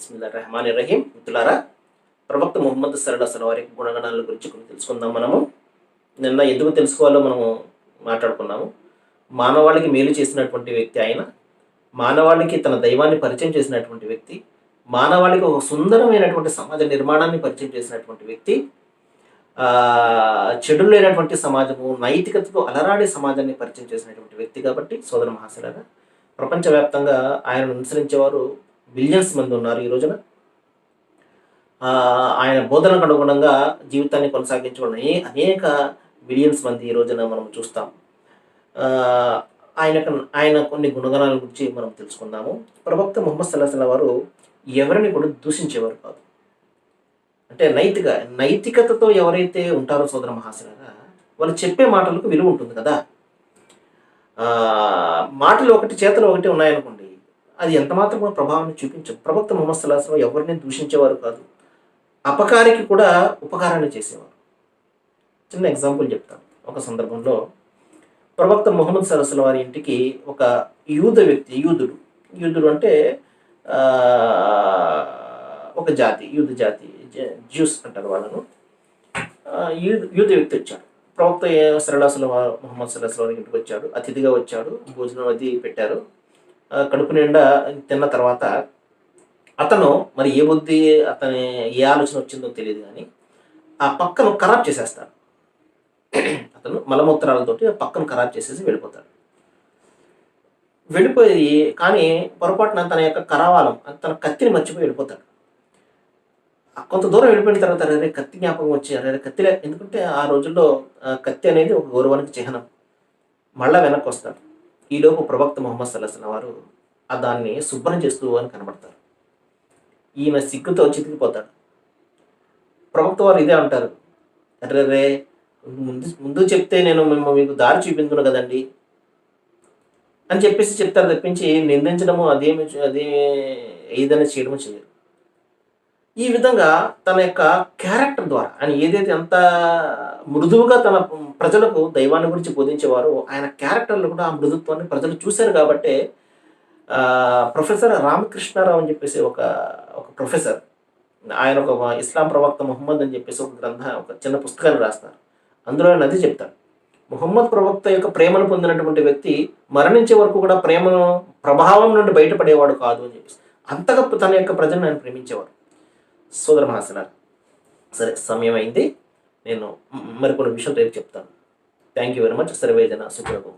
బిస్మిల్లా రెహమాన్ రహీం మిత్రులారా ప్రవక్త ముహమ్మద్ సరళ వారి గుణగణాల గురించి కొన్ని తెలుసుకుందాం మనము. నిన్న ఎందుకు తెలుసుకోవాలో మనము మాట్లాడుకున్నాము. మానవాళికి మేలు చేసినటువంటి వ్యక్తి ఆయన మానవాళికి తన దైవాన్ని పరిచయం చేసినటువంటి వ్యక్తి మానవాళికి ఒక సుందరమైనటువంటి సమాజ నిర్మాణాన్ని పరిచయం చేసినటువంటి వ్యక్తి చెడు లేనటువంటి సమాజము నైతికతతో అలరాడే సమాజాన్ని పరిచయం చేసినటువంటి వ్యక్తి కాబట్టి సోదర మహాశిలాగా ప్రపంచవ్యాప్తంగా ఆయనను అనుసరించేవారు బిలియన్స్ మంది ఉన్నారు ఈ రోజున. ఆయన బోధనకు అనుగుణంగా జీవితాన్ని కొనసాగించుకున్న అనేక బిలియన్స్ మంది ఈ రోజున మనం చూస్తాం. ఆయన ఆయన కొన్ని గుణగణాల గురించి మనం తెలుసుకుందాము. ప్రవక్త ముహమ్మద్ సల్లాహల్ వారు ఎవరిని కూడా దూషించేవారు కాదు. అంటే నైతిక నైతికతతో ఎవరైతే ఉంటారో సోదర మహాశనగా వాళ్ళు చెప్పే మాటలకు విలువ ఉంటుంది కదా. మాటలు ఒకటి చేతలు ఒకటి ఉన్నాయనుకోండి. అది ఎంత ప్రభావాన్ని చూపించదు ప్రవక్త ముహమ్మద్ సల్లాహం ఎవరిని దూషించేవారు కాదు. అపకారికి కూడా ఉపకారాన్ని చేసేవారు. చిన్న ఎగ్జాంపుల్ చెప్తాను. ఒక సందర్భంలో ప్రవక్త ముహమ్మద్ సరస్సుల వారి ఇంటికి ఒక యూద వ్యక్తి యూదుడు. యూదుడు అంటే ఒక జాతి యూద జాతి జ్యూస్ అంటారు వాళ్ళను. యూద వ్యక్తి వచ్చాడు. ప్రవక్త సరళాసుల ముహమ్మద్ సరస్సుల వారి ఇంటికి వచ్చాడు. అతిథిగా వచ్చాడు. భోజనం అది పెట్టారు. కడుపు నిండా తిన్న తర్వాత అతను మరి ఏ బుద్ధి అతని ఏ ఆలోచన వచ్చిందో తెలియదు కానీ ఆ పక్కను ఖరాబ్ చేసేస్తాడు. అతను మలమూత్రాలతోటి ఆ పక్కను ఖరాబ్ చేసేసి వెళ్ళిపోతాడు. వెళ్ళిపోయి కానీ పొరపాటున తన యొక్క కరావాలం తన కత్తిని మర్చిపోయి వెళ్ళిపోతాడు. కొంత దూరం వెళ్ళిపోయిన తర్వాత అరే కత్తి జ్ఞాపకం వచ్చి అరే కత్తిలే. ఎందుకంటే ఆ రోజుల్లో కత్తి అనేది ఒక గౌరవానికి చిహ్నం. మళ్ళా వెనక్కి వస్తాడు. ఈలోపు ప్రవక్త మొహమ్మద్ సల్లాహ్ వారు ఆ దాన్ని శుభ్రం చేస్తూ అని కనబడతారు. ఈయన సిగ్గుతో చితికిపోతాడు. ప్రవక్త వారు ఇదే అంటారు. అరే రే ముందు ముందు చెప్తే నేను మిమ్మల్ని మీకు దారి చూపించును కదండి అని చెప్పేసి చెప్తారు తప్పించి నిందించడము అదేమి అదే ఏదైనా చేయడము చేయరు. ఈ విధంగా తన యొక్క క్యారెక్టర్ ద్వారా ఆయన ఏదైతే ఎంత మృదువుగా తన ప్రజలకు దైవాన్ని గురించి బోధించేవారో ఆయన క్యారెక్టర్లు కూడా ఆ మృదుత్వాన్ని ప్రజలు చూశారు కాబట్టి ప్రొఫెసర్ రామకృష్ణారావు అని చెప్పేసి ఒక ఒక ప్రొఫెసర్. ఆయన ఒక ఇస్లాం ప్రవక్త ముహమ్మద్ అని చెప్పేసి ఒక గ్రంథ ఒక చిన్న పుస్తకాన్ని రాస్తారు అందులో ఆయన అది చెప్తారు ముహమ్మద్ ప్రవక్త యొక్క ప్రేమను పొందినటువంటి వ్యక్తి మరణించే వరకు కూడా ప్రేమను ప్రభావం నుండి బయటపడేవాడు కాదు అని చెప్పేసి. అంతగా తన యొక్క ప్రజలను ఆయన ప్రేమించేవాడు. సోదర మహాశనాలు సరే సమయం అయింది నేను మరికొన్ని విషయాలు రేపు చెప్తాను. థ్యాంక్ యూ వెరీ మచ్ సర్వేజన సుఖరభం